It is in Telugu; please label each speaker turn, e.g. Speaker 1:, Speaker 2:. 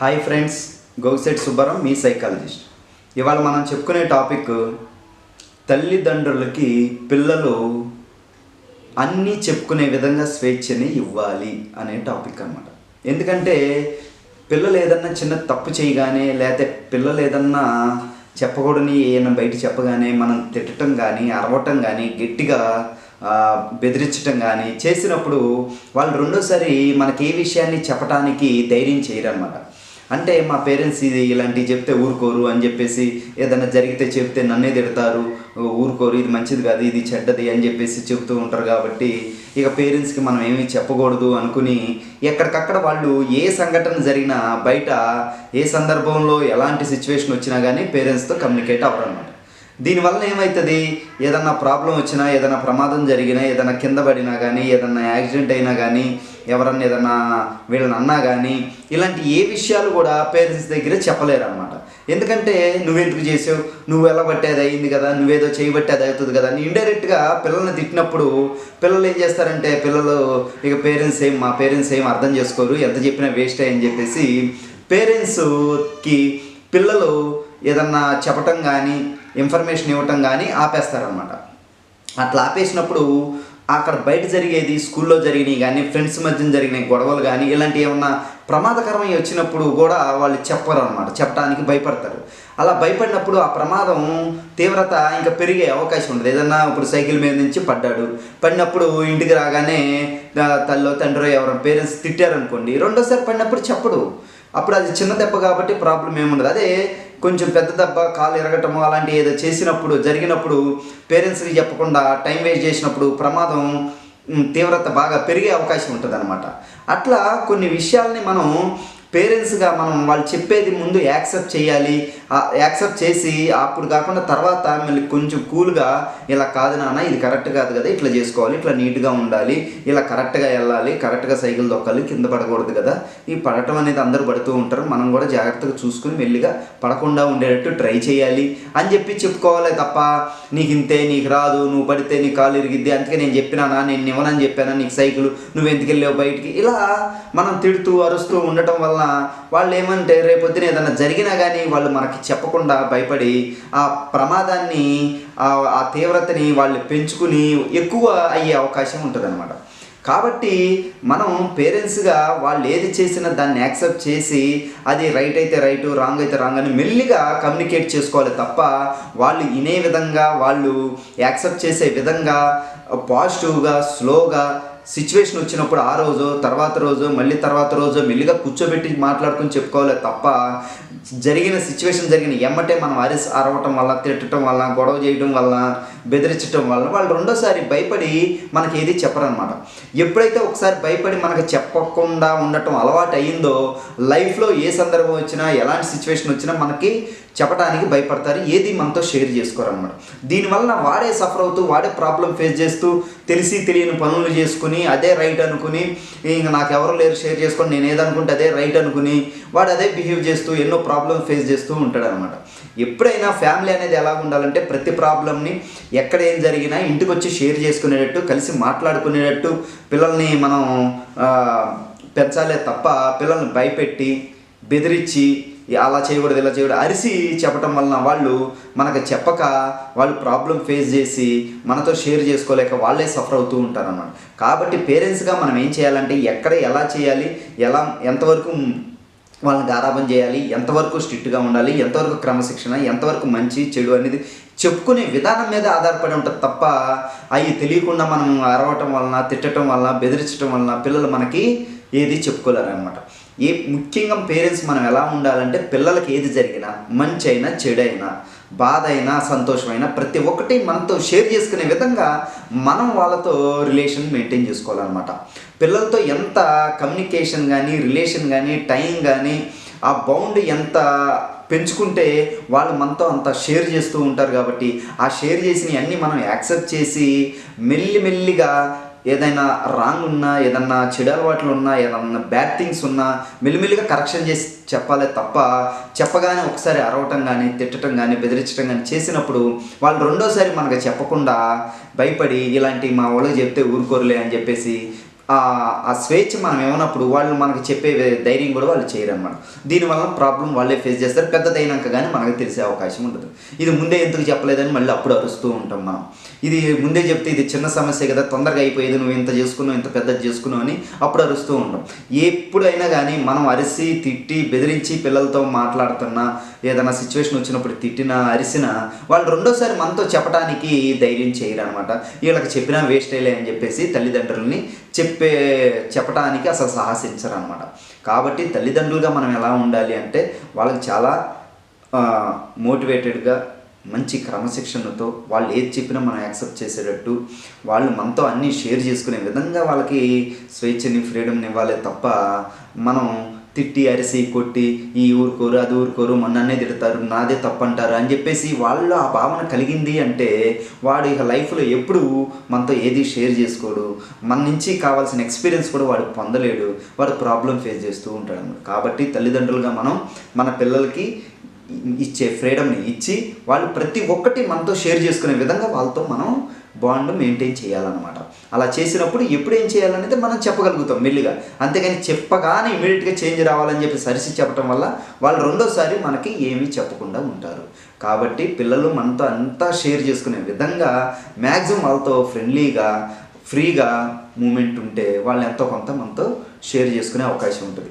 Speaker 1: హాయ్ ఫ్రెండ్స్ గౌసెట్ సుబ్బారావు మీ సైకాలజిస్ట్ ఇవాళ మనం చెప్పుకునే టాపిక్ తల్లిదండ్రులకి పిల్లలు అన్నీ చెప్పుకునే విధంగా స్వేచ్ఛని ఇవ్వాలి అనే టాపిక్ అన్నమాట. ఎందుకంటే పిల్లలు ఏదన్నా చిన్న తప్పు చేయగానే లేకపోతే పిల్లలు ఏదన్నా చెప్పకూడని ఏదైనా బయట చెప్పగానే మనం తిట్టడం కానీ అరవటం కానీ గట్టిగా బెదిరించటం కానీ చేసినప్పుడు వాళ్ళు రెండోసారి మనకి ఏ విషయాన్ని చెప్పడానికి ధైర్యం చేయరన్నమాట. అంటే మా పేరెంట్స్ ఇది ఇలాంటివి చెప్తే ఊరుకోరు అని చెప్పేసి ఏదైనా జరిగితే చెప్తే నన్నే తిడతారు. ఊరుకోరు ఇది మంచిది కాదు ఇది చెడ్డది అని చెప్పేసి చెప్తూ ఉంటారు కాబట్టి ఇక పేరెంట్స్కి మనం ఏమీ చెప్పకూడదు అనుకుని ఎక్కడికక్కడ వాళ్ళు ఏ సంఘటన జరిగినా బయట ఏ సందర్భంలో ఎలాంటి సిచ్యువేషన్ వచ్చినా కానీ పేరెంట్స్తో కమ్యూనికేట్ అవ్వరు అనమాట దీనివల్ల ఏమవుతుంది ఏదన్నా ప్రాబ్లం వచ్చినా ఏదైనా ప్రమాదం జరిగినా ఏదైనా కింద పడినా కానీ ఏదన్నా యాక్సిడెంట్ అయినా కానీ ఎవరన్నా ఏదన్నా వీళ్ళని అన్నా కానీ ఇలాంటి ఏ విషయాలు కూడా పేరెంట్స్ దగ్గర చెప్పలేరు అనమాట ఎందుకంటే నువ్వెందుకు చేసావు? నువ్వు ఎలా బట్టి అది అయింది కదా? నువ్వేదో చేయబట్టే అది అవుతుంది కదా? అని ఇండైరెక్ట్గా పిల్లల్ని తిట్టినప్పుడు పిల్లలు ఏం చేస్తారంటే పిల్లలు ఇక పేరెంట్స్ ఏం మా పేరెంట్స్ ఏం అర్థం చేసుకోరు ఎంత చెప్పినా వేస్ట్ అని చెప్పేసి పేరెంట్స్కి పిల్లలు ఏదన్నా చెప్పటం కానీ ఇన్ఫర్మేషన్ ఇవ్వటం కానీ ఆపేస్తారనమాట అట్లా ఆపేసినప్పుడు అక్కడ బయట జరిగేది స్కూల్లో జరిగినవి కానీ ఫ్రెండ్స్ మధ్య జరిగిన గొడవలు కానీ ఇలాంటి ఏమన్నా ప్రమాదకరమై వచ్చినప్పుడు కూడా వాళ్ళు చెప్పరు అనమాట చెప్పడానికి భయపడతారు. అలా భయపడినప్పుడు ఆ ప్రమాదం తీవ్రత ఇంకా పెరిగే అవకాశం ఉంటుంది ఏదన్నా ఇప్పుడు సైకిల్ మీద నుంచి పడ్డాడు. పడినప్పుడు ఇంటికి రాగానే తల్లో తండ్రి ఎవరో పేరెంట్స్ తిట్టారనుకోండి రెండోసారి పడినప్పుడు చెప్పడు. అప్పుడు అది చిన్న దెబ్బ కాబట్టి ప్రాబ్లం ఏముండదు. అదే కొంచెం పెద్ద దెబ్బ కాలు ఎరగటము అలాంటి ఏదో చేసినప్పుడు జరిగినప్పుడు పేరెంట్స్కి చెప్పకుండా టైం వేస్ట్ చేసినప్పుడు ప్రమాదం తీవ్రత బాగా పెరిగే అవకాశం ఉంటుంది అట్లా కొన్ని విషయాల్ని మనం పేరెంట్స్గా మనం వాళ్ళు చెప్పేది ముందు యాక్సెప్ట్ చేయాలి. యాక్సెప్ట్ చేసి అప్పుడు కాకుండా తర్వాత మళ్ళీ కొంచెం కూల్గా ఇలా కాదు నాన్న ఇది కరెక్ట్ కాదు కదా ఇట్లా చేసుకోవాలి ఇట్లా నీట్గా ఉండాలి ఇలా కరెక్ట్గా వెళ్ళాలి కరెక్ట్గా సైకిల్ దొక్కాలి కింద పడకూడదు కదా. ఈ పడటం అనేది అందరూ పడుతూ ఉంటారు. మనం కూడా జాగ్రత్తగా చూసుకుని మెల్లిగా పడకుండా ఉండేటట్టు ట్రై చేయాలి అని చెప్పి చెప్పుకోవాలి తప్ప నీకు ఇంతే నీకు రాదు నువ్వు పడితే నీ కాలు ఇరిగిద్ది అందుకే నేను చెప్పినానా నేను ఇవ్వనని చెప్పానా నీకు సైకిల్ నువ్వు ఎందుకు వెళ్ళావు బయటికి? ఇలా మనం తిడుతూ అరుస్తూ ఉండటం వల్ల వల్ల వాళ్ళు ఏమంటే రేపొద్దున ఏదైనా జరిగినా కానీ వాళ్ళు మనకి చెప్పకుండా భయపడి ఆ ప్రమాదాన్ని ఆ ఆ తీవ్రతని వాళ్ళు పెంచుకుని ఎక్కువ అయ్యే అవకాశం ఉంటుందన్నమాట. కాబట్టి మనం పేరెంట్స్గా వాళ్ళు ఏది చేసినా దాన్ని యాక్సెప్ట్ చేసి అది రైట్ అయితే రైట్ రాంగ్ అయితే రాంగ్ అని మెల్లిగా కమ్యూనికేట్ చేసుకోవాలి తప్ప వాళ్ళు వినే విధంగా వాళ్ళు యాక్సెప్ట్ చేసే విధంగా పాజిటివ్గా స్లోగా సిచ్యువేషన్ వచ్చినప్పుడు ఆ రోజు తర్వాత రోజు మళ్ళీ తర్వాత రోజు మెల్లిగా కూర్చోబెట్టి మాట్లాడుకుని చెప్పుకోవాలి తప్ప జరిగిన సిచ్యువేషన్ జరిగిన ఎమ్మటే మనం అరిసి అరవటం వల్ల తిట్టడం వల్ల గొడవ చేయడం వల్ల బెదిరించడం వల్ల వాళ్ళు రెండోసారి భయపడి మనకి ఏది చెప్పరనమాట ఎప్పుడైతే ఒకసారి భయపడి మనకు చెప్పకుండా ఉండటం అలవాటు అయిందో లైఫ్లో ఏ సందర్భం వచ్చినా ఎలాంటి సిచ్యువేషన్ వచ్చినా మనకి చెప్పడానికి భయపడతారు. ఏది మనతో షేర్ చేసుకోరన్నమాట. దీనివల్ల వాడే సఫర్ అవుతూ వాడే ప్రాబ్లం ఫేస్ చేస్తూ తెలిసి తెలియని పనులు చేసుకుని అదే రైట్ అనుకుని ఇంకా నాకు ఎవరు లేరు షేర్ చేసుకొని నేను ఏదనుకుంటే అదే రైట్ అనుకుని వాడు అదే బిహేవ్ చేస్తూ ఎన్నో ప్రాబ్లమ్స్ ఫేస్ చేస్తూ ఉంటాడు అనమాట ఎప్పుడైనా ఫ్యామిలీ అనేది ఎలా ఉండాలంటే ప్రతి ప్రాబ్లమ్ని ఎక్కడ ఏం జరిగినా ఇంటికి వచ్చి షేర్ చేసుకునేటట్టు కలిసి మాట్లాడుకునేటట్టు పిల్లల్ని మనం పెంచాలే తప్ప పిల్లల్ని భయపెట్టి బెదిరించి అలా చేయకూడదు ఇలా చేయకూడదు అరిసి చెప్పటం వలన వాళ్ళు మనకు చెప్పక వాళ్ళు ప్రాబ్లం ఫేస్ చేసి మనతో షేర్ చేసుకోలేక వాళ్ళే సఫర్ అవుతూ ఉంటారు అన్నమాట కాబట్టి పేరెంట్స్గా మనం ఏం చేయాలంటే ఎక్కడ ఎలా చేయాలి ఎలా ఎంతవరకు వాళ్ళని గారాబం చేయాలి ఎంతవరకు స్ట్రిక్ట్గా ఉండాలి ఎంతవరకు క్రమశిక్షణ ఎంతవరకు మంచి చెడు అనేది చెప్పుకునే విధానం మీద ఆధారపడి ఉంటుంది తప్ప అవి తెలియకుండా మనం అరవటం వలన తిట్టడం వలన బెదిరించడం వలన పిల్లలు మనకి ఏది చెప్పుకోలేరు అనమాట ఏ ముఖ్యంగా పేరెంట్స్ మనం ఎలా ఉండాలంటే పిల్లలకి ఏది జరిగినా మంచి అయినా చెడైనా బాధ అయినా సంతోషమైనా ప్రతి ఒక్కటి మనతో షేర్ చేసుకునే విధంగా మనం వాళ్ళతో రిలేషన్ మెయింటైన్ చేసుకోవాలన్నమాట. పిల్లలతో ఎంత కమ్యూనికేషన్ కానీ రిలేషన్ కానీ టైం కానీ ఆ బౌండ్ ఎంత పెంచుకుంటే వాళ్ళు మనతో అంత షేర్ చేస్తూ ఉంటారు కాబట్టి ఆ షేర్ చేసినవి అన్నీ మనం యాక్సెప్ట్ చేసి మెల్లి మెల్లిగా ఏదైనా రాంగ్ ఉన్నా ఏదన్నా చెడు అలవాట్లు ఉన్నా ఏదన్నా బ్యాడ్ థింగ్స్ ఉన్నా మెల్లిమెల్లిగా కరెక్షన్ చేసి చెప్పాలి తప్ప చెప్పగానే ఒకసారి అరవటం కానీ తిట్టడం కానీ బెదిరించడం కానీ చేసినప్పుడు వాళ్ళు రెండోసారి మనకు చెప్పకుండా భయపడి ఇలాంటి మా వాళ్ళకి చెప్తే ఊరుకోరులే అని చెప్పేసి ఆ స్వేచ్ఛ మనం ఏమన్నప్పుడు వాళ్ళు మనకి చెప్పే ధైర్యం కూడా వాళ్ళు చేయరు అనమాట దీనివల్ల ప్రాబ్లం వాళ్ళే ఫేస్ చేస్తారు. పెద్దదైనాక కానీ మనకు తెలిసే అవకాశం ఉంటుంది ఇది ముందే ఎందుకు చెప్పలేదని మళ్ళీ అప్పుడు అరుస్తూ ఉంటాం మనం. ఇది ముందే చెప్తే ఇది చిన్న సమస్య కదా తొందరగా అయిపోయేది నువ్వు ఇంత చేసుకున్నావు ఇంత పెద్దది చేసుకున్నావు అని అప్పుడు అరుస్తూ ఉంటాం. ఎప్పుడైనా కానీ మనం అరిసి తిట్టి బెదిరించి పిల్లలతో మాట్లాడుతున్నా ఏదైనా సిచ్యువేషన్ వచ్చినప్పుడు తిట్టినా అరిసినా వాళ్ళు రెండోసారి మనతో చెప్పడానికి ధైర్యం చేయరు అనమాట వీళ్ళకి చెప్పినా వేస్ట్ అయ్యలే అని చెప్పేసి తల్లిదండ్రులని చెప్పే చెప్పడానికి అసలు సాహసించరు అనమాట కాబట్టి తల్లిదండ్రులుగా మనం ఎలా ఉండాలి అంటే వాళ్ళకి చాలా మోటివేటెడ్గా మంచి క్రమశిక్షణతో వాళ్ళు ఏది చెప్పినా మనం యాక్సెప్ట్ చేసేటట్టు వాళ్ళు మనతో అన్నీ షేర్ చేసుకునే విధంగా వాళ్ళకి స్వేచ్ఛని ఫ్రీడమ్ని ఇవ్వాలి తప్ప మనం తిట్టి అరిసి కొట్టి ఈ ఊరుకోరు అది ఊరుకోరు మొన్ననే తిడతారు నాదే తప్పంటారు అని చెప్పేసి వాళ్ళు ఆ భావన కలిగింది అంటే వాడు ఇక లైఫ్లో ఎప్పుడు మనతో ఏది షేర్ చేసుకోడు. మన నుంచి కావాల్సిన ఎక్స్పీరియన్స్ కూడా వాడు పొందలేడు. వాడు ప్రాబ్లం ఫేస్ చేస్తూ ఉంటాడు అన్నమాట. కాబట్టి తల్లిదండ్రులుగా మనం మన పిల్లలకి ఇచ్చే ఫ్రీడమ్ని ఇచ్చి వాళ్ళు ప్రతి ఒక్కటి మనతో షేర్ చేసుకునే విధంగా వాళ్ళతో మనం బాండ్ మెయింటైన్ చేయాలన్నమాట. అలా చేసినప్పుడు ఎప్పుడు ఏం చేయాలనేది మనం చెప్పగలుగుతాం మెల్లిగా. అంతేగాని చెప్పగానే ఇమీడియట్గా చేంజ్ రావాలని చెప్పి సరిసి చెప్పడం వల్ల వాళ్ళు రెండోసారి మనకి ఏమీ చెప్పకుండా ఉంటారు. కాబట్టి పిల్లలు మనతో అంతా షేర్ చేసుకునే విధంగా మ్యాక్సిమం వాళ్ళతో ఫ్రెండ్లీగా ఫ్రీగా మూమెంట్ ఉంటే వాళ్ళు ఎంతో కొంత మనతో షేర్ చేసుకునే అవకాశం ఉంటుంది.